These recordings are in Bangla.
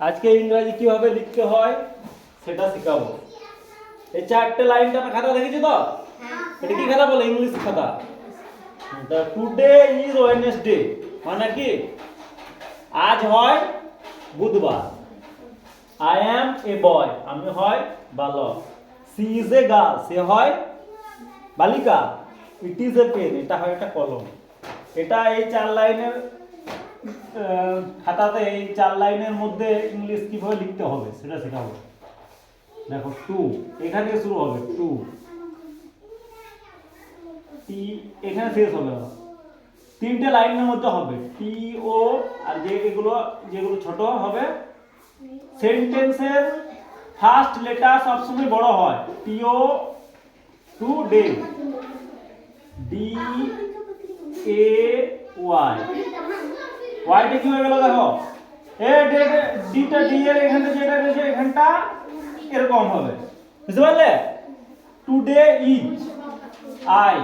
আজকে ইংরাজি কীভাবে লিখতে হয় সেটা শেখাবো। এই চারটে লাইনটা আমার খাতা দেখেছি তো? এটা কি খাতা বলে? ইংলিশ খাতা। দ্য টুডে ইজ ওয়েডনেসডে মানে কি? আজ হয় বুধবার। আই অ্যাম এ বয় আমি হয় বালক। সি ইজ এ গার্ল সে হয় বালিকা। ইট ইজ এ পেন এটা হয় একটা কলম। এটা এই চার লাইনের খাতাতে এই চার লাইনের মধ্যে ইংলিশ কীভাবে লিখতে হবে সেটা শেখাবো। দেখো টু এখান থেকে শুরু হবে টু টি এখানে শেষ হবে। তিনটে লাইনের মধ্যে হবে টি ও আর যে এগুলো, যেগুলো ছোট হবে সেন্টেন্সের ফার্স্ট লেটার সবসময় বড় হয় T O today D A Y ওয়াইটা কি হয়ে গেল দেখো। এ ডিটা ডি এর এখানটা যেটা রয়েছে এখানটা এরকম হবে। বুঝতে পারলে? Today is I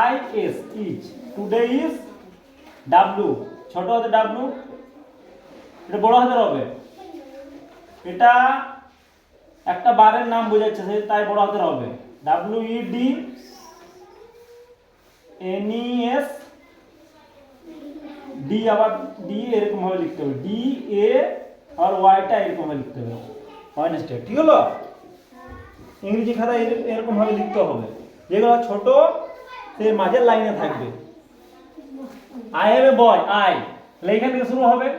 I S is today is W ছোট হাতে ডাব্লু এটা বড় হাতের হবে। এটা একটা বারের নাম বোঝাচ্ছে সে, তাই বড় হাতের হবে। W E D N E S D আবার ডি এরকম ভাবে লিখতে হবে। ডি এ আর ওয়াইটা এরকম ভাবে লিখতে হবে। ওয়েনসডে ঠিক হলো? ইংরেজি খাতা এর- এরকম ভাবে লিখতে হবে। যেগুলো ছোট, সে মাঝের লাইনে থাকবে। I have a boy I এখান থেকে শুরু হবে।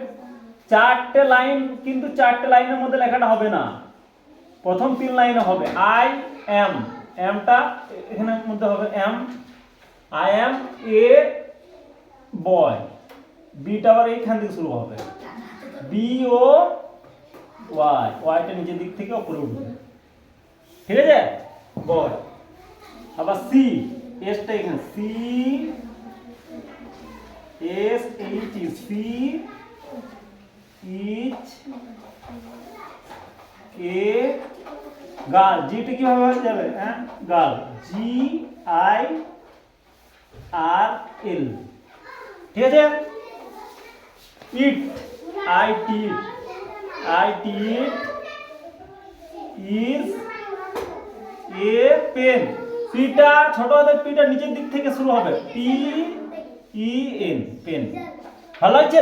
চারটে লাইন, কিন্তু চারটে লাইনের মধ্যে লেখাটা হবে না। প্রথম তিন লাইনে হবে। আই এম এমটা এখানের মধ্যে হবে M I am a boy beta আবার এইখান থেকে শুরু হবে। বি ও ওয়াই ওয়াইটা নিচের দিক থেকে উপরে উঠবে। ঠিক আছে? বয় আবার সি এসটা এখানে। She S H she is a girl. জিটা কীভাবে হয়ে যাবে? হ্যাঁ? গাল। জি আই আর এল ঠিক আছে? It I T I T is a pen পিটা ছোট হাতের পিটা নিচের দিক থেকে শুরু হবে. পি ই এন পেন ভালো লাগছে